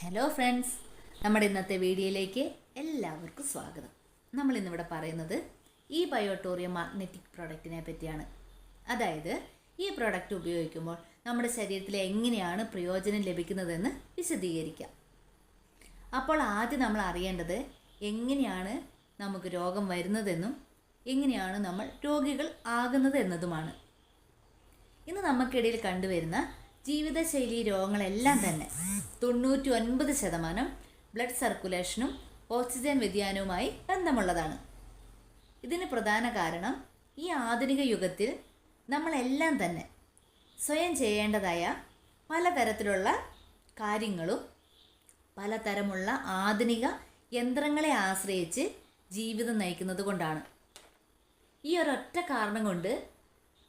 Hello friends നമ്മുടെ ഇന്നത്തെ വീഡിയോയിലേക്ക് എല്ലാവർക്കും സ്വാഗതം. നമ്മൾ ഇന്നിവിടെ പറയുന്നത് ഈ ബയോട്ടോറിയം മാഗ്നറ്റിക് പ്രോഡക്റ്റിനെ പറ്റിയാണ്. അതായത് ഈ പ്രോഡക്റ്റ് ഉപയോഗിക്കുമ്പോൾ നമ്മുടെ ശരീരത്തിൽ എങ്ങനെയാണ് പ്രയോജനം ലഭിക്കുന്നതെന്ന് വിശദീകരിക്കാം. അപ്പോൾ ആദ്യം നമ്മൾ അറിയേണ്ടത് എങ്ങനെയാണ് നമുക്ക് രോഗം വരുന്നതെന്നും എങ്ങനെയാണ് നമ്മൾ രോഗികൾ ആകുന്നത് എന്നതുമാണ്. ഇന്ന് നമുക്കിടയിൽ കണ്ടുവരുന്ന ജീവിതശൈലി രോഗങ്ങളെല്ലാം തന്നെ. തൊണ്ണൂറ്റി ഒൻപത് ശതമാനം ബ്ലഡ് സർക്കുലേഷനും ഓക്സിജൻ വ്യതിയാനവുമായി ബന്ധമുള്ളതാണ്. ഇതിന് പ്രധാന കാരണം ഈ ആധുനിക യുഗത്തിൽ നമ്മളെല്ലാം തന്നെ സ്വയം ചെയ്യേണ്ടതായ പലതരത്തിലുള്ള കാര്യങ്ങളും പലതരമുള്ള ആധുനിക യന്ത്രങ്ങളെ ആശ്രയിച്ച് ജീവിതം നയിക്കുന്നത് കൊണ്ടാണ്. ഈ ഒരൊറ്റ കാരണം കൊണ്ട്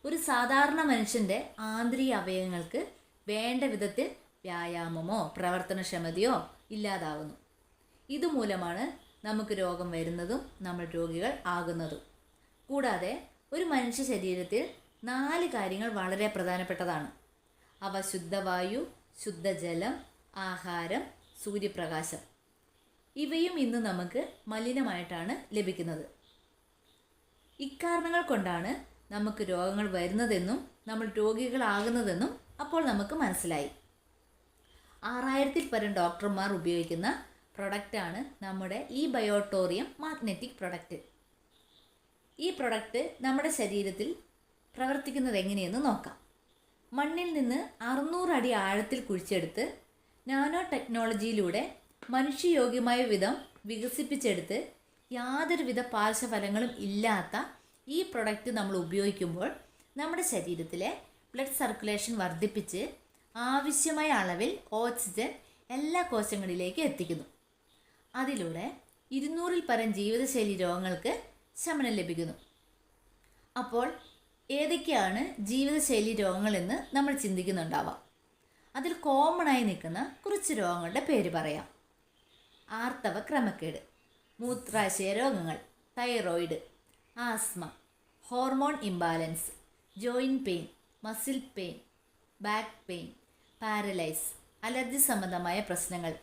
ഒരു സാധാരണ മനുഷ്യന്റെ ആന്തരിക അവയവങ്ങൾക്ക് വേണ്ട വിധത്തിൽ വ്യായാമമോ പ്രവർത്തനക്ഷമതയോ ഇല്ലാതാവുന്നു. ഇതുമൂലമാണ് നമുക്ക് രോഗം വരുന്നതും നമ്മൾ രോഗികൾ ആകുന്നതും. കൂടാതെ ഒരു മനുഷ്യ ശരീരത്തിൽ നാല് കാര്യങ്ങൾ വളരെ പ്രധാനപ്പെട്ടതാണ്. അവ ശുദ്ധവായു ശുദ്ധജലം ആഹാരം സൂര്യപ്രകാശം. ഇവയും ഇന്ന് നമുക്ക് മലിനമായിട്ടാണ് ലഭിക്കുന്നത്. ഇക്കാരണങ്ങൾ കൊണ്ടാണ് നമുക്ക് രോഗങ്ങൾ വരുന്നതെന്നും നമ്മൾ രോഗികളാകുന്നതെന്നും അപ്പോൾ നമുക്ക് മനസ്സിലായി. ആറായിരത്തിൽ പരം ഡോക്ടർമാർ ഉപയോഗിക്കുന്ന പ്രൊഡക്റ്റാണ് നമ്മുടെ ഈ ബയോട്ടോറിയം മാഗ്നറ്റിക് പ്രൊഡക്റ്റ് ഈ പ്രൊഡക്റ്റ് നമ്മുടെ ശരീരത്തിൽ പ്രവർത്തിക്കുന്നത് എങ്ങനെയെന്ന് നോക്കാം. മണ്ണിൽ നിന്ന് അറുന്നൂറ് അടി ആഴത്തിൽ കുഴിച്ചെടുത്ത് നാനോ ടെക്നോളജിയിലൂടെ മനുഷ്യയോഗ്യമായ വിധം വികസിപ്പിച്ചെടുത്ത് യാതൊരുവിധ പാർശ്വഫലങ്ങളും ഇല്ലാത്ത ഈ പ്രൊഡക്റ്റ് നമ്മൾ ഉപയോഗിക്കുമ്പോൾ നമ്മുടെ ശരീരത്തിലെ ബ്ലഡ് സർക്കുലേഷൻ വർദ്ധിപ്പിച്ച് ആവശ്യമായ അളവിൽ ഓക്സിജൻ എല്ലാ കോശങ്ങളിലേക്ക് എത്തിക്കുന്നു. അതിലൂടെ ഇരുന്നൂറിൽ പരം ജീവിതശൈലി രോഗങ്ങൾക്ക് ശമനം ലഭിക്കുന്നു. അപ്പോൾ ഏതൊക്കെയാണ് ജീവിതശൈലി രോഗങ്ങളെന്ന് നമ്മൾ ചിന്തിക്കുന്നുണ്ടാവാം. അതിൽ കോമണായി നിൽക്കുന്ന കുറച്ച് രോഗങ്ങളുടെ പേര് പറയാം. ആർത്തവ ക്രമക്കേട് മൂത്രാശയ രോഗങ്ങൾ thyroid asthma hormone imbalance joint pain muscle pain back pain paralyse allergy സംബന്ധമായ പ്രശ്നങ്ങൾ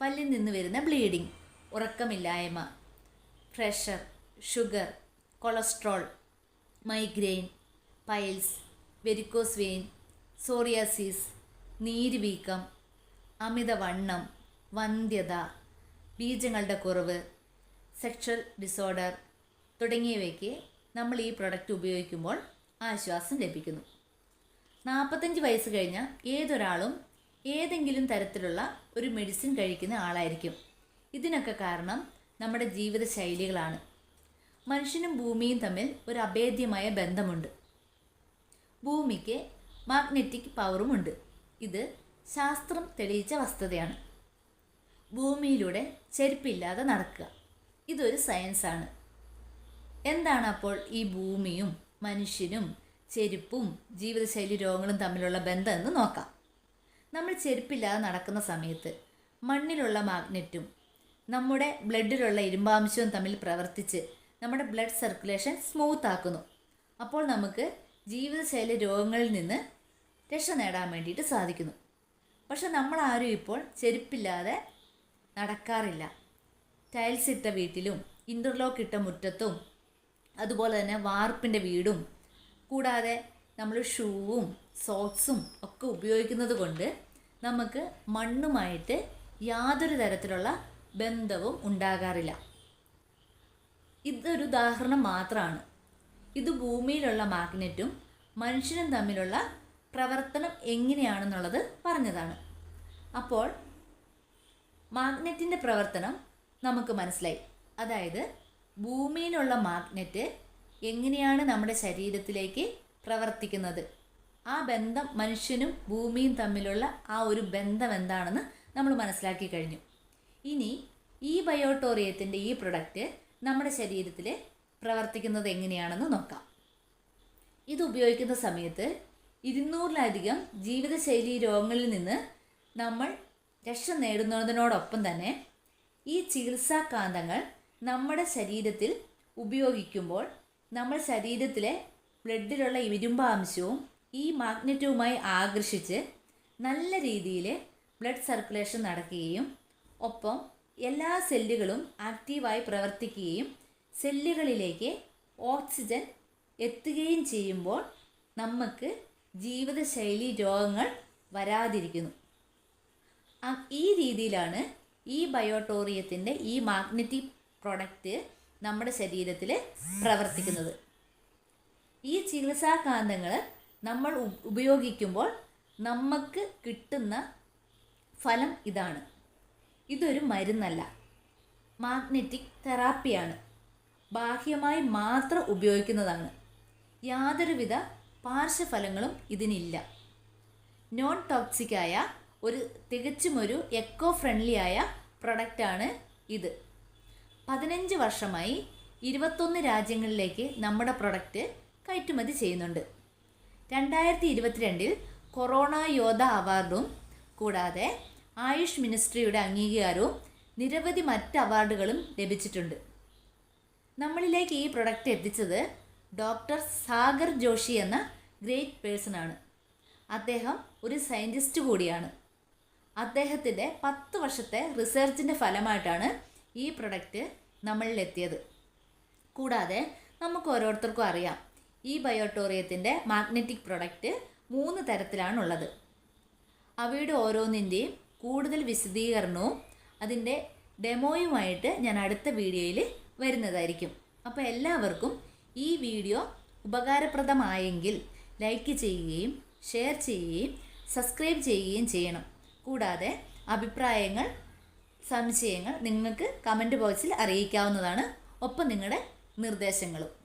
പല്ലിൽ നിന്ന് വരുന്ന bleeding ഉറക്കമില്ലായ്മ pressure sugar cholesterol migraine piles varicose vein psoriasis നീരുവീക്കം അമിതവണ്ണം വന്ധ്യത ബീജങ്ങളുടെ കുറവ് സെക്ഷൽ ഡിസോർഡർ തുടങ്ങിയവയ്ക്ക് നമ്മൾ ഈ പ്രൊഡക്റ്റ് ഉപയോഗിക്കുമ്പോൾ ആശ്വാസം ലഭിക്കുന്നു. നാൽപ്പത്തഞ്ച് വയസ്സ് കഴിഞ്ഞ ഏതൊരാളും ഏതെങ്കിലും തരത്തിലുള്ള ഒരു മെഡിസിൻ കഴിക്കുന്ന ആളായിരിക്കും. ഇതിനൊക്കെ കാരണം നമ്മുടെ ജീവിത ശൈലികളാണ് മനുഷ്യനും ഭൂമിയും തമ്മിൽ ഒരു അഭേദ്യമായ ബന്ധമുണ്ട്. ഭൂമിക്ക് മാഗ്നറ്റിക് പവറുമുണ്ട് ഇത് ശാസ്ത്രം തെളിയിച്ച വസ്തുതയാണ്. ഭൂമിയിലൂടെ ചെരുപ്പില്ലാതെ നടക്കുക. ഇതൊരു സയൻസാണ് എന്താണ് അപ്പോൾ ഈ ഭൂമിയും മനുഷ്യനും ചെരുപ്പും ജീവിതശൈലി രോഗങ്ങളും തമ്മിലുള്ള ബന്ധം എന്ന് നോക്കാം. നമ്മൾ ചെരുപ്പില്ലാതെ നടക്കുന്ന സമയത്ത് മണ്ണിലുള്ള മാഗ്നറ്റും നമ്മുടെ ബ്ലഡിലുള്ള ഇരുമ്പാംശവും തമ്മിൽ പ്രവർത്തിച്ച് നമ്മുടെ ബ്ലഡ് സർക്കുലേഷൻ സ്മൂത്ത് ആക്കുന്നു. അപ്പോൾ നമുക്ക് ജീവിതശൈലി രോഗങ്ങളിൽ നിന്ന് രക്ഷ നേടാൻ വേണ്ടിയിട്ട് സാധിക്കുന്നു. പക്ഷെ നമ്മളാരും ഇപ്പോൾ ചെരുപ്പില്ലാതെ നടക്കാറില്ല. ടൈൽസ് ഇട്ട വീട്ടിലും ഇന്റർലോക്ക് ഇട്ട മുറ്റത്തും അതുപോലെ തന്നെ വാർപ്പിന്റെ വീടും കൂടാതെ നമ്മൾ ഷൂവും സോക്സും ഒക്കെ ഉപയോഗിക്കുന്നത് കൊണ്ട് നമുക്ക് മണ്ണുമായിട്ട് യാതൊരു തരത്തിലുള്ള ബന്ധവും ഉണ്ടാകാറില്ല. ഇതൊരു ഉദാഹരണം മാത്രമാണ് ഇത് ഭൂമിയിലുള്ള മാഗ്നറ്റും മനുഷ്യനും തമ്മിലുള്ള പ്രവർത്തനം എങ്ങനെയാണെന്നുള്ളത് പറഞ്ഞതാണ്. അപ്പോൾ മാഗ്നറ്റിന്റെ പ്രവർത്തനം നമുക്ക് മനസ്സിലായി. അതായത് ഭൂമിയിലുള്ള മാഗ്നറ്റ് എങ്ങനെയാണ് നമ്മുടെ ശരീരത്തിലേക്ക് പ്രവർത്തിക്കുന്നത്? ആ ബന്ധം മനുഷ്യനും ഭൂമിയും തമ്മിലുള്ള ആ ഒരു ബന്ധം എന്താണെന്ന് നമ്മൾ മനസ്സിലാക്കി കഴിഞ്ഞു. ഇനി ഈ ബയോട്ടോറിയത്തിന്റെ ഈ പ്രൊഡക്റ്റ് നമ്മുടെ ശരീരത്തിൽ പ്രവർത്തിക്കുന്നത് എങ്ങനെയാണെന്ന് നോക്കാം. ഇത് ഉപയോഗിക്കുന്ന സമയത്ത് ഇരുന്നൂറിലധികം ജീവിതശൈലി രോഗങ്ങളിൽ നിന്ന് നമ്മൾ രക്ഷ നേടുന്നതിനോടൊപ്പം തന്നെ ഈ ചികിത്സാ കാന്തങ്ങൾ നമ്മുടെ ശരീരത്തിൽ ഉപയോഗിക്കുമ്പോൾ നമ്മൾ ശരീരത്തിലെ ബ്ലഡിലുള്ള ഇരുമ്പാംശവും ഈ മാഗ്നറ്റുമായി ആകർഷിച്ച് നല്ല രീതിയിൽ ബ്ലഡ് സർക്കുലേഷൻ നടക്കുകയും ഒപ്പം എല്ലാ സെല്ലുകളും ആക്റ്റീവായി പ്രവർത്തിക്കുകയും സെല്ലുകളിലേക്ക് ഓക്സിജൻ എത്തുകയും ചെയ്യുമ്പോൾ നമുക്ക് ജീവിതശൈലി രോഗങ്ങൾ വരാതിരിക്കുന്നു. ഈ രീതിയിലാണ് ഈ ബയോട്ടോറിയത്തിന്റെ ഈ മാഗ്നറ്റിക് പ്രൊഡക്റ്റ് നമ്മുടെ ശരീരത്തിൽ പ്രവർത്തിക്കുന്നത്. ഈ ചികിത്സാ കാന്തങ്ങൾ നമ്മൾ ഉപയോഗിക്കുമ്പോൾ നമുക്ക് കിട്ടുന്ന ഫലം ഇതാണ്. ഇതൊരു മരുന്നല്ല. മാഗ്നറ്റിക് തെറാപ്പിയാണ്. ബാഹ്യമായി മാത്രം ഉപയോഗിക്കുന്നതാണ്. യാതൊരുവിധ പാർശ്വഫലങ്ങളും ഇതിനില്ല. നോൺ ടോക്സിക്കായ ഒരു തികച്ചും ഒരു എക്കോ ഫ്രണ്ട്ലിയായ പ്രൊഡക്റ്റാണ് ഇത്. പതിനഞ്ച് വർഷമായി ഇരുപത്തൊന്ന് രാജ്യങ്ങളിലേക്ക് നമ്മുടെ പ്രൊഡക്റ്റ് കയറ്റുമതി ചെയ്യുന്നുണ്ട്. രണ്ടായിരത്തി ഇരുപത്തിരണ്ടിൽ കൊറോണ യോദ്ധ അവാർഡും കൂടാതെ ആയുഷ് മിനിസ്ട്രിയുടെ അംഗീകാരവും നിരവധി മറ്റ് അവാർഡുകളും ലഭിച്ചിട്ടുണ്ട്. നമ്മളിലേക്ക് ഈ പ്രൊഡക്റ്റ് എത്തിച്ചത് ഡോക്ടർ സാഗർ ജോഷി എന്ന ഗ്രേറ്റ് പേഴ്സൺ ആണ്. അദ്ദേഹം ഒരു സയന്റിസ്റ്റ് കൂടിയാണ്. അദ്ദേഹത്തിന്റെ പത്ത് വർഷത്തെ റിസർച്ചിന്റെ ഫലമായിട്ടാണ് ഈ പ്രൊഡക്റ്റ് നമ്മളിലെത്തിയത്. കൂടാതെ നമുക്ക് ഓരോരുത്തർക്കും അറിയാം ഈ ബയോട്ടോറിയത്തിന്റെ മാഗ്നറ്റിക് പ്രൊഡക്റ്റ് മൂന്ന് തരത്തിലാണുള്ളത്. അവയുടെ ഓരോന്നിന്റെയും കൂടുതൽ വിശദീകരണവും അതിന്റെ ഡെമോയുമായിട്ട് ഞാൻ അടുത്ത വീഡിയോയിൽ വരുന്നതായിരിക്കും. അപ്പോൾ എല്ലാവർക്കും ഈ വീഡിയോ ഉപകാരപ്രദമായെങ്കിൽ ലൈക്ക് ചെയ്യുകയും ഷെയർ ചെയ്യുകയും സബ്സ്ക്രൈബ് ചെയ്യുകയും ചെയ്യണം. കൂടാതെ അഭിപ്രായങ്ങൾ സംശയങ്ങൾ നിങ്ങൾക്ക് കമന്റ് ബോക്സിൽ അറിയിക്കാവുന്നതാണ്. ഒപ്പം നിങ്ങളുടെ നിർദ്ദേശങ്ങളും.